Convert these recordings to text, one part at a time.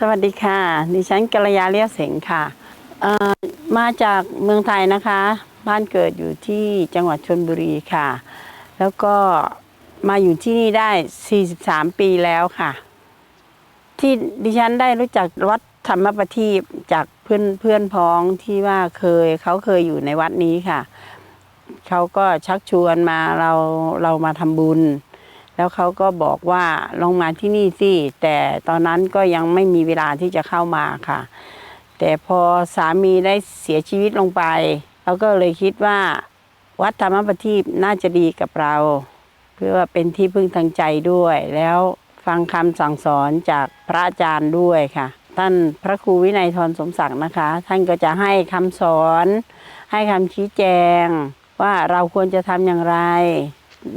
สวัสดีค่ะ ดิฉันกัลยาเลียเสงค่ะ มาจากเมืองไทยนะคะ บ้านเกิดอยู่ที่จังหวัดชนบุรีค่ะ แล้วก็มาอยู่ที่นี่ได้ 43 ปีแล้วค่ะ ที่ดิฉันได้รู้จักวัดธรรมประทีปจากเพื่อนเพื่อนพ้องที่ว่าเคยเขาเคยอยู่ในวัดนี้ค่ะ เขาก็ชักชวนมาเราเรามาทำบุญ แล้วเขาก็บอกว่าลองมาที่นี่สิแต่ตอนนั้นก็ยังไม่มีเวลาที่จะเข้ามาค่ะ แต่พอสามีได้เสียชีวิตลงไปเราก็เลยคิดว่าวัดธรรมประทีปน่าจะดีกับเรา เพื่อเป็นที่พึ่งทางใจด้วย แล้วฟังคำสั่งสอนจากพระอาจารย์ด้วยค่ะ ท่านพระครูวินัยทรสมศักดิ์นะคะ ท่านก็จะให้คำสอน ให้คำชี้แจง ว่าเราควรจะทำอย่างไร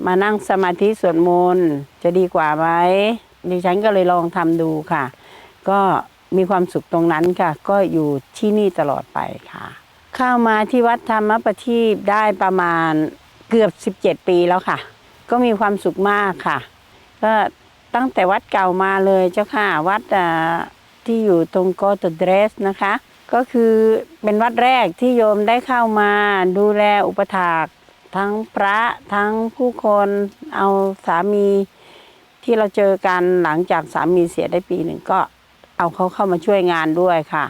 มานั่งสมาธิสวดมนต์จะดีกว่าไหมดิฉันก็เลยลองทำดูค่ะ ก็มีความสุขตรงนั้นค่ะ ก็อยู่ที่นี่ตลอดไปค่ะ เข้ามาที่วัดธรรมประทีปได้ประมาณเกือบ 17 ปีแล้วค่ะ ก็มีความสุขมากค่ะ ก็ตั้งแต่วัดเก่ามาเลยเจ้าค่ะ วัดที่อยู่ตรงโกตเดรสนะคะ ก็คือเป็นวัดแรกที่โยมได้เข้ามาดูแลอุปถาก ทั้งพระทั้งผู้คนเอาสามีที่เราเจอกันหลังจากสามีเสียได้ปีหนึ่งก็เอาเขาเข้ามาช่วยงานด้วยค่ะ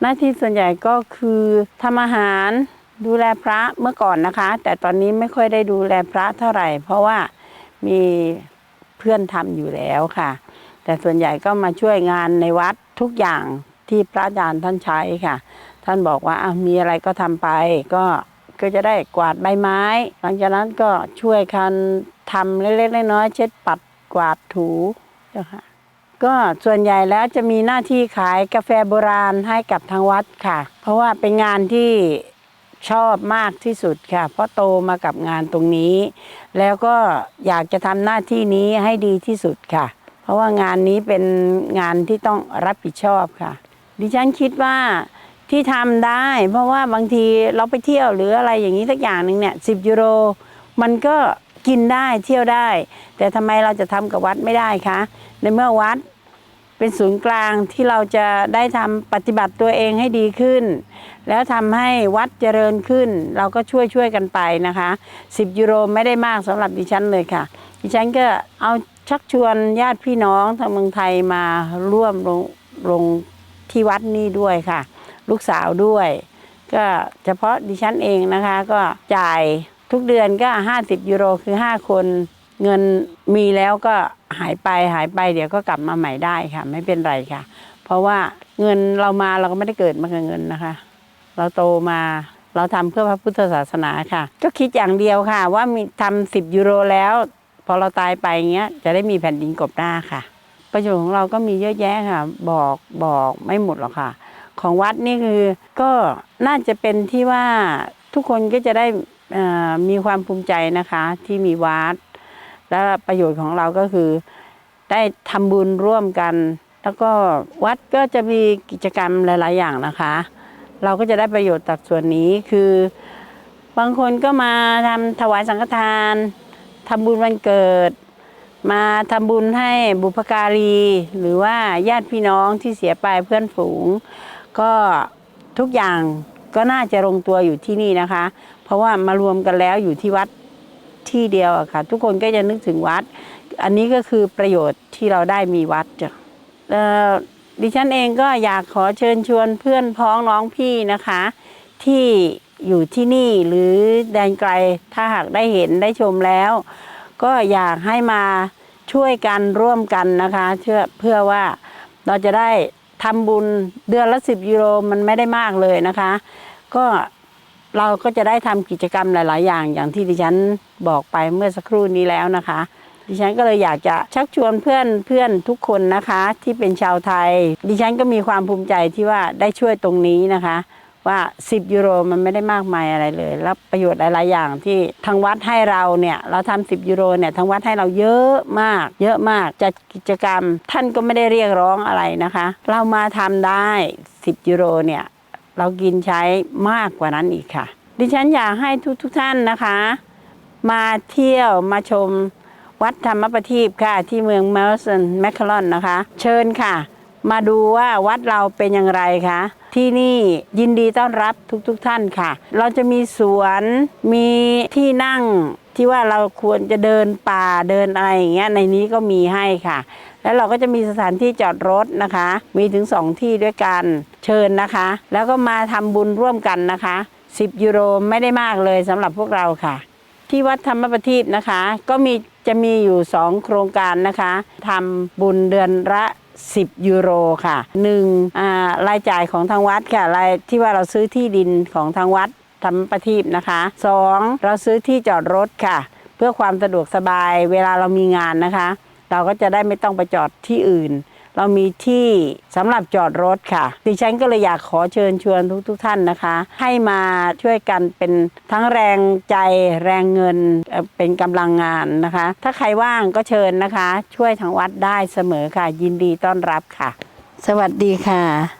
หน้าที่ส่วนใหญ่ก็คือทำอาหารดูแลพระเมื่อก่อนนะคะ แต่ตอนนี้ไม่ค่อยได้ดูแลพระเท่าไหร่ เพราะว่ามีเพื่อนทำอยู่แล้วค่ะ แต่ส่วนใหญ่ก็มาช่วยงานในวัดทุกอย่างที่พระอาจารย์ท่านใช้ค่ะ ท่านบอกว่ามีอะไรก็ทำไปก็ ก็จะได้กวาดใบไม้ หลังจากนั้นก็ช่วยกันทำเล็กๆน้อยๆเช็ดปัดกวาดถูเจ้าค่ะก็ส่วนใหญ่แล้วจะมีหน้าที่ขายกาแฟโบราณให้กับทางวัดค่ะ เพราะว่าเป็นงานที่ชอบมากที่สุดค่ะ เพราะโตมากับงานตรงนี้ แล้วก็อยากจะทำหน้าที่นี้ให้ดีที่สุดค่ะ เพราะว่างานนี้เป็นงานที่ต้องรับผิดชอบค่ะ ดิฉันคิดว่า ที่ทำได้ เพราะว่าบางทีเราไปเที่ยวหรืออะไรอย่างนี้สักอย่างหนึ่งเนี่ยสิบยูโร มันก็กินได้เที่ยวได้ แต่ทำไมเราจะทำกับวัดไม่ได้คะ ในเมื่อวัดเป็นศูนย์กลางที่เราจะได้ทำปฏิบัติตัวเองให้ดีขึ้น แล้วทำให้วัดเจริญขึ้น เราก็ช่วยช่วยกันไปนะคะ 10 ยูโรไม่ได้มากสำหรับดิฉันเลยค่ะ ดิฉันก็เอาชักชวนญาติพี่น้องทางเมืองไทยมาร่วมลงลงที่วัดนี้ด้วยค่ะ ลูกสาวด้วย ก็เฉพาะดิฉันเองนะคะ ก็จ่ายทุกเดือนก็ 50 ยูโรคือ 5 คน เงินมีแล้วก็หายไปหายไปเดี๋ยวก็กลับมาใหม่ได้ค่ะ ไม่เป็นไรค่ะ เพราะว่าเงินเรามาเราก็ไม่ได้เกิดมากับเงินนะคะ เราโตมาเราทำเพื่อพระพุทธศาสนาค่ะ ก็คิดอย่างเดียวค่ะ ว่ามีทำสิบยูโรแล้ว พอเราตายไปเงี้ยจะได้มีแผ่นดินกบหน้าค่ะ ประโยชน์ของเราก็มีเยอะแยะค่ะ บอกบอกไม่หมดหรอกค่ะ ของวัดนี่คือก็น่าจะเป็นที่ว่าทุกคนก็จะได้มีความภูมิใจนะคะที่มีวัด และประโยชน์ของเราก็คือ ได้ทำบุญร่วมกัน แล้วก็วัดก็จะมีกิจกรรมหลาย ๆ อย่างนะคะ เราก็จะได้ประโยชน์จากส่วนนี้คือบางคนก็มาทำถวายสังฆทานทำบุญวันเกิด มาทำบุญให้บุพการี หรือว่าญาติพี่น้องที่เสียไปเพื่อนฝูง ก็ทุกอย่างก็น่าจะลงตัวอยู่ที่นี่นะคะ เพราะว่ามารวมกันแล้วอยู่ที่วัดที่เดียวอะค่ะ ทุกคนก็จะนึกถึงวัด อันนี้ก็คือประโยชน์ที่เราได้มีวัดจ้ะดิฉันเองก็อยากขอเชิญชวนเพื่อนพ้องน้องพี่นะคะ ที่อยู่ที่นี่หรือแดนไกลถ้าหากได้เห็นได้ชมแล้ว ก็อยากให้มาช่วยกันร่วมกันนะคะเพื่อเพื่อว่าเราจะได้ ทำบุญเดือนละสิบยูโรมันไม่ได้มากเลยนะคะ ก็เราก็จะได้ทำกิจกรรมหลาย ๆ อย่างอย่างที่ดิฉันบอกไปเมื่อสักครู่นี้แล้วนะคะ ดิฉันก็เลยอยากจะชักชวนเพื่อนเพื่อนทุกคนนะคะ ที่เป็นชาวไทย ดิฉันก็มีความภูมิใจที่ว่าได้ช่วยตรงนี้นะคะ ว่า10ยูโรมันไม่ได้มากมายอะไรเลยแล้วประโยชน์หลายๆอย่างที่ทางวัดให้เราเนี่ยเราทำ10ยูโรเนี่ยทางวัดให้เราเยอะมาก เยอะมากจัดกิจกรรมท่านก็ไม่ได้เรียกร้องอะไรนะคะ เรามาทำได้ 10ยูโรเนี่ยเรากินใช้มากกว่านั้นอีกค่ะ ดิฉันอยากให้ทุกทุกๆท่านนะคะ มาเที่ยวมาชมวัดธรรมประทีปค่ะ ที่เมืองเมลสันแมคคาลอนนะคะ เชิญค่ะ มาดูว่าวัดเราเป็นอย่างไรคะ ที่นี่ยินดีต้อนรับทุกๆทท่านค่ะ เราจะมีสวนมีที่นั่งที่ว่าเราควรจะเดินป่าเดินอะไรอย่างเงี้ยในนี้ก็มีให้ค่ะ แล้วเราก็จะมีสถานที่จอดรถนะคะ มีถึงสองที่ด้วยกันเชิญนะคะ แล้วก็มาทำบุญร่วมกันนะคะ 10 ยูโรไม่ได้มากเลยสำหรับพวกเราค่ะ ที่วัดธรรมประทีปนะคะ ก็มีจะมีอยู่2โครงการนะคะทำบุญเดือนละ 10 ยูโรค่ะหนึ่งอ่ารายจ่ายของทางวัดค่ะรายที่ว่าเราซื้อที่ดินของทางวัดทำประทีปนะคะสองเราซื้อที่จอดรถค่ะ เพื่อความสะดวกสบายเวลาเรามีงานนะคะ เราก็จะได้ไม่ต้องไปจอดที่อื่น เรามีที่สำหรับจอดรถค่ะ ดิฉันก็เลยอยากขอเชิญชวนทุกๆทท่านนะคะ ให้มาช่วยกันเป็นทั้งแรงใจแรงเงินเอ่อเป็นกำลังงานนะคะ ถ้าใครว่างก็เชิญนะคะ ช่วยทางวัดได้เสมอค่ะ ยินดีต้อนรับค่ะ สวัสดีค่ะ